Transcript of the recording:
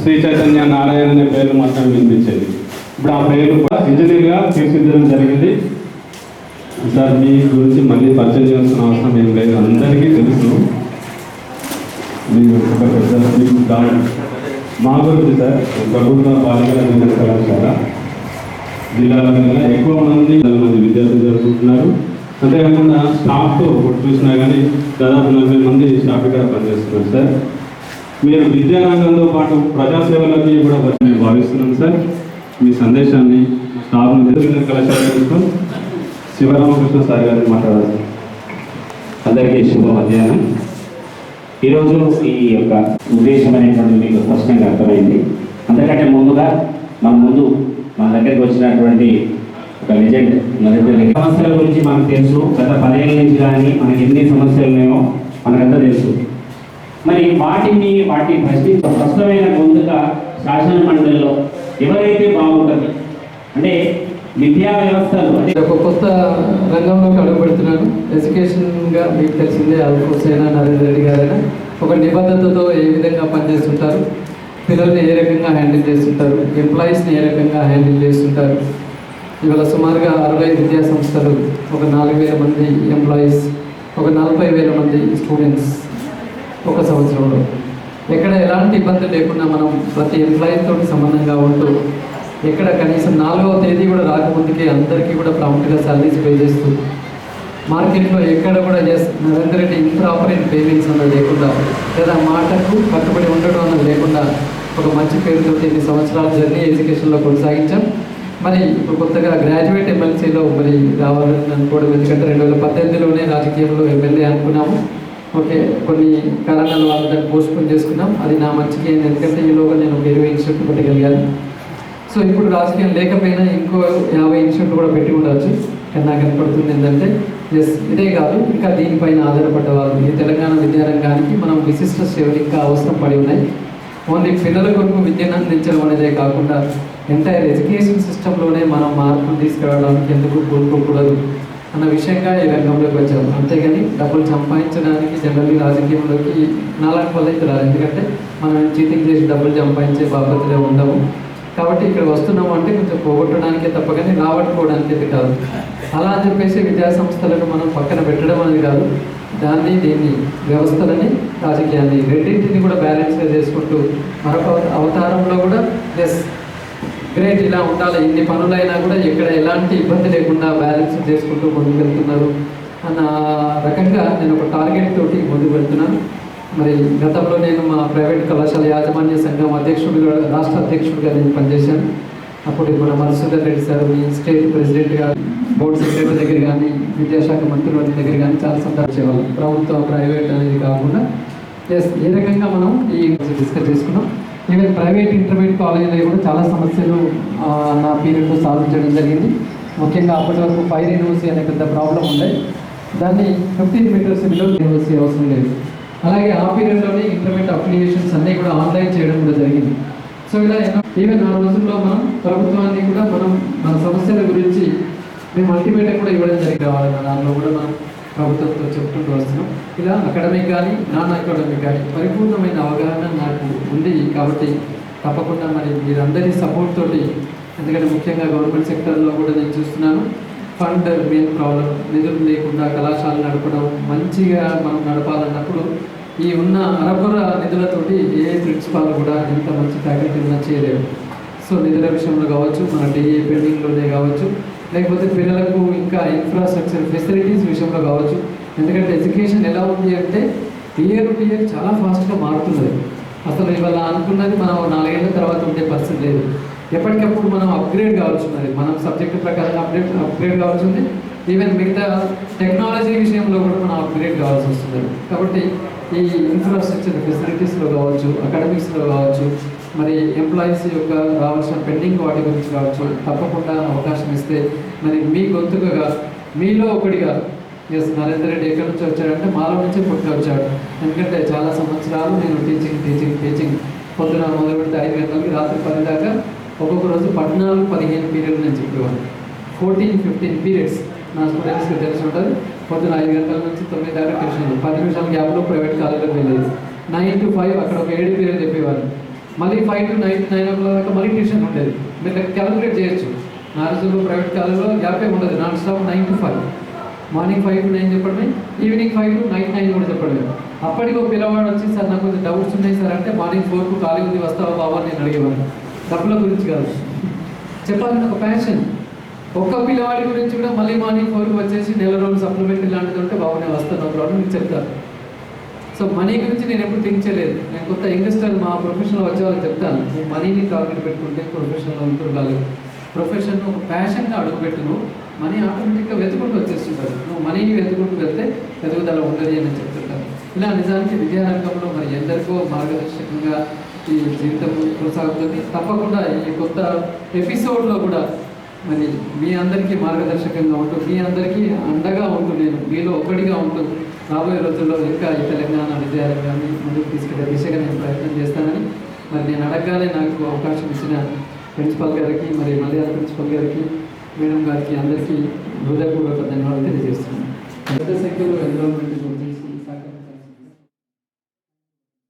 శ్రీ చైతన్య నారాయణ అనే పేర్లు మాత్రం వినిపించేది. ఇప్పుడు ఆ పేర్లు కూడా ఇంజనీర్గా తీర్చిదిద్దడం జరిగింది. సార్ మీ గురించి మళ్ళీ పరిచయం చేయాల్సిన అవసరం ఏం లేదు. అందరికీ తెలుసు. మీరు ఒక పెద్ద మీకు మా గురించి సార్ ప్రభుత్వ బాలికల జూనియర్ కళాశాల. జిల్లాలో ఎక్కువ మంది మంది విద్యార్థులు జరుపుకుంటున్నారు అంతేకాకుండా స్టాఫ్ ఒకటి చూసినా కానీ దాదాపు నలభై మంది స్టాఫ్ ఇక్కడ పనిచేస్తున్నారు సార్. మీరు విద్యారంగంతో పాటు ప్రజాసేవలకి కూడా మేము భావిస్తున్నాం సార్. మీ సందేశాన్ని స్టాఫ్ జూనియర్ కళాశాల శివరామకృష్ణ సార్ గారిని మాట్లాడాలి. అందరికీ శుభ మధ్యాహ్నం. ఈరోజు ఈ యొక్క ఉద్దేశం అనేటువంటి మీకు స్పష్టంగా అర్థమైంది. అంతకంటే ముందుగా మన ముందు మన దగ్గరికి వచ్చినటువంటి ఒక లెజెండ్ నరేంద్ర సమస్యల గురించి మనకు తెలుసు. గత పదేళ్ళ నుంచి కానీ మనకి ఎన్ని సమస్యలు ఉన్నాయో మనకంతా తెలుసు. వాటిని వాటి ప్రశ్నించ స్పష్టమైన ముందుగా శాసన మండలిలో ఎవరైతే బాగుంటుంది? అంటే విద్యా వ్యవస్థలు. అంటే ఒక కొత్త రంగంలోకి అడుగుపెడుతున్నాను ఎడ్యుకేషన్గా మీకు తెలిసిందే అల్కోసైనా నరేంద్ర రెడ్డి గారైనా ఒక నిబద్ధతతో ఏ విధంగా పనిచేస్తుంటారు? పిల్లల్ని ఏ రకంగా హ్యాండిల్ చేస్తుంటారు? ఎంప్లాయీస్ని ఏ రకంగా హ్యాండిల్ చేస్తుంటారు? ఇవాళ సుమారుగా అరవై విద్యా సంస్థలు ఒక నాలుగు వేల మంది ఎంప్లాయీస్ ఒక నలభై వేల మంది స్టూడెంట్స్. ఒక సంవత్సరంలో. ఎక్కడ ఎలాంటి ఇబ్బంది లేకుండా మనం ప్రతి ఎంప్లాయీతో సమానంగా సంబంధంగా ఉంటూ ఎక్కడ కనీసం నాలుగవ తేదీ కూడా రాకముందుకే అందరికీ కూడా ప్రాముఖ్యంగా సాలరీస్ పే చేస్తూ మార్కెట్లో ఎక్కడ కూడా S Narendra Reddy improper payments అన్నది లేకుండా లేదా మాటకు కట్టుబడి ఉండడం అన్నది లేకుండా ఒక మంచి పేరుతో ఇన్ని సంవత్సరాల జర్నీ ఎడ్యుకేషన్లో కొనసాగించాం. మరి ఇప్పుడు కొత్తగా గ్రాడ్యుయేట్ ఎమ్మెల్సీలో మరి రావాలని అనుకోవడం ఎందుకంటే రెండు వేల పద్దెనిమిదిలోనే రాజకీయంలో ఎమ్మెల్యే అనుకున్నాము. ఓకే కొన్ని కారణాల వల్ల దాన్ని పోస్ట్పోన్ చేసుకున్నాం. అది నా మంచికి ఎందుకంటే ఎందుకంటే ఈలోగా నేను ఒక ఇరవై ఇన్స్టిట్యూట్ పెట్టగలిగాను సో ఇప్పుడు రాజకీయం లేకపోయినా ఇంకో యాభై ఇన్స్టిట్యూట్లు కూడా పెట్టి ఉండవచ్చు కానీ నాకు కనపడుతుంది ఏంటంటే ఎస్ ఇదే కాదు. ఇంకా దీనిపైన ఆధారపడ్డ వాళ్ళు. ఈ తెలంగాణ విద్యారంగానికి మనం విశిష్ట సేవలు ఇంకా అవసరం పడి ఉన్నాయి. ఓన్లీ పిల్లల కొరకు విద్యను అందించడం అనేదే కాకుండా ఎంటైర్ ఎడ్యుకేషన్ సిస్టంలోనే మనం మార్పులు తీసుకురావడానికి ఎందుకు కోరుకోకూడదు అన్న విషయంగా ఈ రంగంలోకి వచ్చాము అంతేగాని డబ్బులు సంపాదించడానికి జనరల్లీ రాజకీయంలోకి నాలుగు వల్ల అయితే రాదు ఎందుకంటే మనం చీటింగ్ చేసి డబ్బులు సంపాదించే బాధ్యతలే ఉండవు కాబట్టి ఇక్కడ వస్తున్నాము అంటే కొంచెం పోగొట్టడానికే తప్ప కానీ రాబట్టుకోవడానికి అయితే కాదు. అలా అని చెప్పేసి విద్యా సంస్థలను మనం పక్కన పెట్టడం అనేది కాదు. దాన్ని దీన్ని వ్యవస్థలని రాజకీయాన్ని రెండింటిని కూడా బ్యాలెన్స్గా చేసుకుంటూ మరొక అవతారంలో కూడా ఎస్ గ్రేట్ ఇలా ఉండాలి. ఇన్ని పనులైనా కూడా ఎక్కడ ఎలాంటి ఇబ్బంది లేకుండా బ్యాలెన్స్ చేసుకుంటూ ముందుకు వెళ్తున్నారు అన్న రకంగా నేను ఒక టార్గెట్ తోటి ముందుకు వెళ్తున్నాను. మరి గతంలో నేను మా ప్రైవేట్ కళాశాల యాజమాన్య సంఘం అధ్యక్షుడిగా రాష్ట్ర అధ్యక్షుడిగా నేను పనిచేశాను. అప్పుడు మన మనసుధర్ రెడ్డి సార్ మీ స్టేట్ ప్రెసిడెంట్ గారు బోర్డు సెక్రటరీ దగ్గర కానీ విద్యాశాఖ మంత్రుల దగ్గర కానీ చాలా సందర్శించేవాళ్ళం ప్రభుత్వం ప్రైవేట్ అనేది కాకుండా ఎస్ ఏ రకంగా మనం ఈ డిస్కస్ చేసుకున్నాం. ఈవెన్ ప్రైవేట్ ఇంటర్మీడియట్ కాలేజీలో కూడా చాలా సమస్యలు నా పీరియడ్లో సాల్వ్ చేయడం జరిగింది. ముఖ్యంగా అప్పటి వరకు ఫైర్ యూనివర్సిటీ అనే పెద్ద ప్రాబ్లం ఉండే. దాన్ని ఫిఫ్టీన్ మీటర్స్ బిలో యూనివర్సిటీ అవసరం లేదు. అలాగే ఆ పీరియడ్లోనే ఇంటర్మీడియట్ అప్లికేషన్స్ అన్నీ కూడా ఆన్లైన్ చేయడం కూడా జరిగింది. సో ఇలా ఈవెన్ ఆ రోజుల్లో మనం ప్రభుత్వాన్ని కూడా మనం మన సమస్యల గురించి మేము అల్టిమేట్గా కూడా ఇవ్వడం జరిగి రావాలన్న దానిలో కూడా మనం ప్రభుత్వంతో చెప్పుకుంటూ వస్తున్నాం. ఇలా అకాడమిక్ కానీ నాన్ అకాడమిక్ కానీ పరిపూర్ణమైన అవగాహన నాకు ఉంది. కాబట్టి తప్పకుండా మరి మీరందరి సపోర్ట్ తోటి ఎందుకంటే ముఖ్యంగా గవర్నమెంట్ సెక్టర్లో కూడా నేను చూస్తున్నాను ఫండ్ మెయిన్ ప్రాబ్లం నిధులు లేకుండా కళాశాలలు నడపడం మంచిగా మనం నడపాలన్నప్పుడు ఈ ఉన్న అరకొర నిధులతోటి ఏ ప్రిన్సిపాల్ కూడా ఎంత మంచి ఫ్యాకల్టీ ఉన్నా చేయలేరు. సో నిధుల విషయంలో కావచ్చు మన డిఏ పెండింగ్లోనే కావచ్చు లేకపోతే పిల్లలకు ఇంకా ఇన్ఫ్రాస్ట్రక్చర్ ఫెసిలిటీస్ విషయంలో కావచ్చు. ఎందుకంటే ఎడ్యుకేషన్ ఎలా ఉంది అంటే ఇయర్ టు ఇయర్ చాలా ఫాస్ట్గా మారుతున్నది. అసలు ఇవాళ అనుకున్నది మనం నాలుగేళ్ళ తర్వాత ఉండే పరిస్థితి లేదు. ఎప్పటికప్పుడు మనం అప్గ్రేడ్ కావాల్సి ఉన్నది. మనం సబ్జెక్ట్ ప్రకారం అప్డేట్ అప్గ్రేడ్ కావాల్సి ఉంది. ఈవెన్ మిగతా టెక్నాలజీ విషయంలో కూడా మనం అప్గ్రేడ్ కావాల్సి వస్తుంది కాబట్టి ఈ ఇన్ఫ్రాస్ట్రక్చర్ ఫెసిలిటీస్లో కావచ్చు అకాడమిక్స్లో కావచ్చు మరి ఎంప్లాయీస్ యొక్క రావాల్సిన పెండింగ్ వాటి గురించి కావచ్చు తప్పకుండా అవకాశం ఇస్తే మరి మీ గొంతుకగా మీలో ఒకటిగా ఎస్ నరేంద్ర రెడ్డి ఎక్కడి నుంచి వచ్చాడంటే మాలో నుంచి పుట్టి వచ్చాడు. ఎందుకంటే చాలా సంవత్సరాలు నేను టీచింగ్ టీచింగ్ టీచింగ్ పొద్దున మొదలు పెడితే ఐదు గంటలకి రాత్రి పది దాకా ఒక్కొక్క రోజు పద్నాలుగు పదిహేను పీరియడ్ నేను చెప్పేవాడిని. ఫోర్టీన్ ఫిఫ్టీన్ పీరియడ్స్ నా స్టూడెంట్స్కి తెలిసి ఉంటుంది. పొద్దున ఐదు గంటల నుంచి తొమ్మిది దాకా ట్యూషన్ పది నిమిషాల గ్యాప్లో ప్రైవేట్ కాలేజీలో వెళ్ళేది. నైన్ టు ఫైవ్ అక్కడ ఒక ఏడు పీరియడ్ చెప్పేవాడిని. మళ్ళీ five to nine nine o'clock దాకా మళ్ళీ ట్యూషన్ ఉండేది. మీరు క్యాలిక్యులేట్ చేయొచ్చు. నారసులు ప్రైవేట్ కాలేజ్లో గ్యాపే ఉండదు. Non stop nine to five morning five to nine చెప్పడమే evening five to night nine కూడా చెప్పడమే అప్పటికి ఒక పిల్లవాడు వచ్చి సార్ నాకు కొంచెం డౌట్స్ ఉన్నాయి సార్. అంటే మార్నింగ్ ఫోర్కు ఖాళీ ఉంది వస్తావా బాబా నేను అడిగేవాడు డబ్బుల గురించి కాదు. చెప్పాలని ఒక ప్యాషన్ ఒక్క పిల్లవాడి గురించి కూడా మళ్ళీ మార్నింగ్ ఫోర్కి వచ్చేసి నెల రోజులు సప్లిమెంట్ ఇలాంటిది ఉంటే బాబు నేను వస్తాను అప్పుడు మీకు చెప్తాను. సో మనీ గురించి నేను ఎప్పుడు థింక్ చేయలేదు. నేను కొత్త యంగ్స్టర్ మా ప్రొఫెషన్లో వచ్చే వాళ్ళకి చెప్తాను. నువ్వు మనీని టార్గెట్ పెట్టుకుంటే ప్రొఫెషన్లో ఇంప్రూవ్ కాలేదు ప్రొఫెషన్ ఒక ప్యాషన్గా అడుగుపెట్టును. మనీ ఆటోమేటిక్గా వెతుకుంటూ వచ్చేస్తుంటారు. నువ్వు మనీని వెతుకుంటూ వెళ్తే ఎదుగుదల ఉండదు అని చెప్తుంటాను ఇలా నిజానికి విద్యారంగంలో మరి ఎందరికో మార్గదర్శకంగా ఈ జీవితం కొనసాగుతుంది. తప్పకుండా ఈ కొత్త ఎపిసోడ్లో కూడా మరి మీ అందరికీ మార్గదర్శకంగా ఉంటూ మీ అందరికీ అండగా ఉంటూ నేను మీలో ఒకటిగా ఉంటూ రాబోయే రోజుల్లో ఇంకా ఈ తెలంగాణ విజయాలను కానీ ముందుకు తీసుకెళ్ళే దిశగా నేను ప్రయత్నం చేస్తానని మరి నేను అడగగానే నాకు అవకాశం ఇచ్చిన ప్రిన్సిపల్ గారికి మరి మలయాళ ప్రిన్సిపల్ గారికి మేడం గారికి అందరికీ హృదయపూర్వక ధన్యవాదాలు తెలియజేస్తున్నాను. పెద్ద సంఖ్యలో ఎన్రోల్మెంట్ గురించి